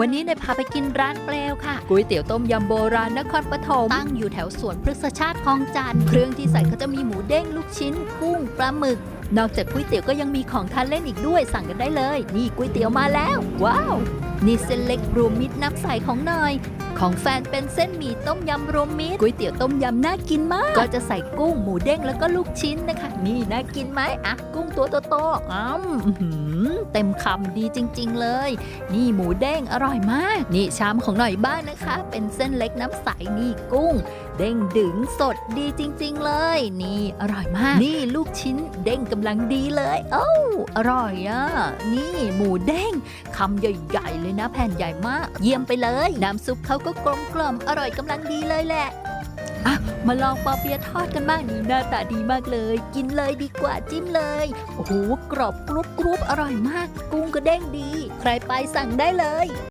วันนี้เนยพาไปกินร้านเปลวค่ะก๋วยเตี๋ยวต้มยำโบราณนครปฐมตั้งอยู่แถวสวนพฤกษชาติคลองจันทร์เครื่องที่ใส่เขาจะมีหมูเด้งลูกชิ้นกุ้งปลาหมึก นอกจากก๋วยเตี๋ยวก็ยังมีของทานเล่นอีกด้วยสั่งกันได้เลย นี่ก๋วยเตี๋ยวมาแล้ว ว้าว นี่เส้นเล็กรวมมิตรน้ำใสของเนย ของแฟนเป็นเส้นหมี่ต้มยำรวมมิตรก๋วยเตี๋ยวต้มยำน่ากินมาก ก็จะใส่กุ้งหมูเด้งแล้วก็ลูกชิ้นนะคะ นี่น่ากินไหมอะกุ้งตัวโตๆอ้ำอื้อหือเต็มคำดีจริง ๆ เลย นี่หมูเด้งอร่อยมาก นี่ชามของหน่อยบ้านนะคะ เป็นเส้นเล็กน้ำใสนี่กุ้ง เด้งดึงสดดีจริง ๆ เลย นี่อร่อยมาก นี่ลูกชิ้นเด้งกำลังดีเลยเอ้าอร่อยอะนี่หมูเด้งคำใหญ่ๆเลยนะแผ่นใหญ่มาก เยี่ยมไปเลย น้ำซุปเขาก็กลมกล่อมอร่อยกำลังดีเลยแหละ อะ มาลองปอเปียะทอดกันบ้างนี่หน้าตาดีมากเลย กินเลยดีกว่าจิ้มเลย โอ้โหกรอบกรุบกรุบอร่อยมาก กุ้งก็เด้งดี ใครไปสั่งได้เลย